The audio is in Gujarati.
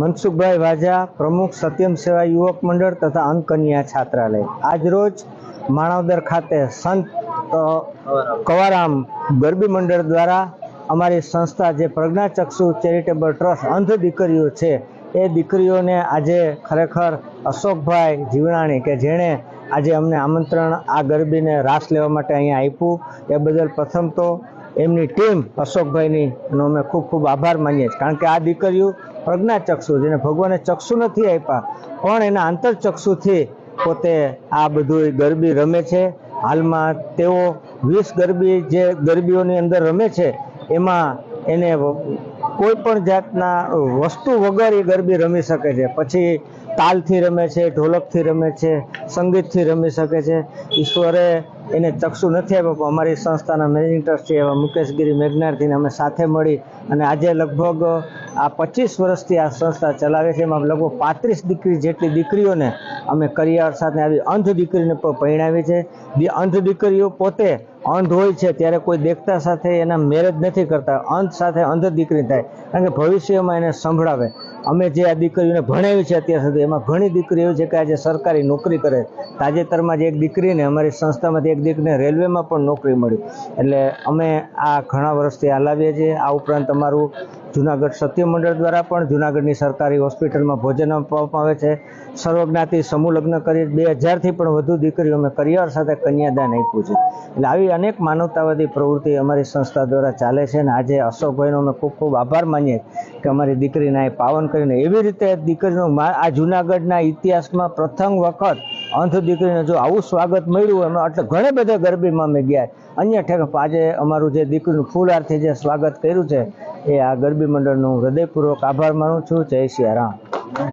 મનસુખભાઈ વાજા પ્રમુખ સત્યમ સેવા યુવક મંડળ તથા અંકન્યા છાત્રાલય. આજરોજ માણાવદર ખાતે સંત કવારામ ગરબી મંડળ દ્વારા અમારી સંસ્થા જે પ્રજ્ઞાચક્ષુ ચેરિટેબલ ટ્રસ્ટ અંધ દીકરીઓ છે, એ દીકરીઓને આજે ખરેખર અશોકભાઈ જીવણાણી કે જેણે આજે અમને આમંત્રણ આ ગરબીને રાસ લેવા માટે અહીંયા આપ્યું, એ બદલ પ્રથમ તો એમની ટીમ અશોકભાઈની નો અમે ખૂબ ખૂબ આભાર માનીએ છીએ. કારણ કે આ દીકરીઓ પ્રજ્ઞાચક્ષુ જેને ભગવાને ચક્ષુ નથી આપ્યા, પણ એના આંતરચક્ષુથી પોતે આ બધું ગરબી રમે છે. હાલમાં તેઓ વીસ ગરબી જે ગરબીઓની અંદર રમે છે, એમાં એને કોઈ પણ જાતના વસ્તુ વગર એ ગરબી રમી શકે છે. પછી તાલથી રમે છે, ઢોલકથી રમે છે, સંગીતથી રમી શકે છે. ઈશ્વરે એને ચક્ષુ નથી આપ્યો અમારી સંસ્થાના મેનેજિંગ ટ્રસ્ટી એવા મુકેશગીરી મેઘનારથીને અમે સાથે મળી અને આજે લગભગ આ પચીસ વર્ષથી આ સંસ્થા ચલાવે છે. એમાં લગભગ પાંત્રીસ દીકરી જેટલી દીકરીઓને અમે કરિયાવર સાથે આવી અંધ દીકરીને પણ પરણાવી છે. અંધ દીકરીઓ પોતે અંધ હોય છે, ત્યારે કોઈ દેખતા સાથે એના મેરેજ નથી કરતા. અંધ સાથે અંધ દીકરી થાય, કારણ કે ભવિષ્યમાં એને સંભળાવે. અમે જે આ દીકરીઓને ભણાવી છે અત્યાર સુધી, એમાં ઘણી દીકરીઓ છે કે આજે સરકારી નોકરી કરે. તાજેતરમાં જ એક દીકરીને અમારી સંસ્થામાંથી એક દીકરીને રેલવેમાં પણ નોકરી મળી. એટલે અમે આ ઘણા વર્ષથી હલાવીએ છીએ. આ ઉપરાંત અમારું જુનાગઢ સત્ય મંડળ દ્વારા પણ જુનાગઢની સરકારી હોસ્પિટલમાં ભોજન આપવામાં આવે છે. સર્વજ્ઞાતિ સમૂહ લગ્ન કરી, બે હજારથી પણ વધુ દીકરીઓ અમે કરિયાવર સાથે કન્યાદાન આપ્યું છે. એટલે આવી અનેક માનવતાવાદી પ્રવૃત્તિ અમારી સંસ્થા દ્વારા ચાલે છે અને આજે અશોકભાઈનો અમે ખૂબ ખૂબ આભાર માનીએ કે અમારી દીકરીને એ પાવન કરીને એવી રીતે દીકરીનું આ જુનાગઢના ઇતિહાસમાં પ્રથમ વખત અંધ દીકરીને જો આવું સ્વાગત મળ્યું એમાં એટલે ઘણે બધા ગરબીમાં અમે ગયા. અન્ય ઠેક આજે અમારું જે દીકરીનું ફૂલ આરથી જે સ્વાગત કર્યું છે, એ આ ગરબી મંડળનું હૃદયપૂર્વક આભાર માનું છું. જય સિયા રામ.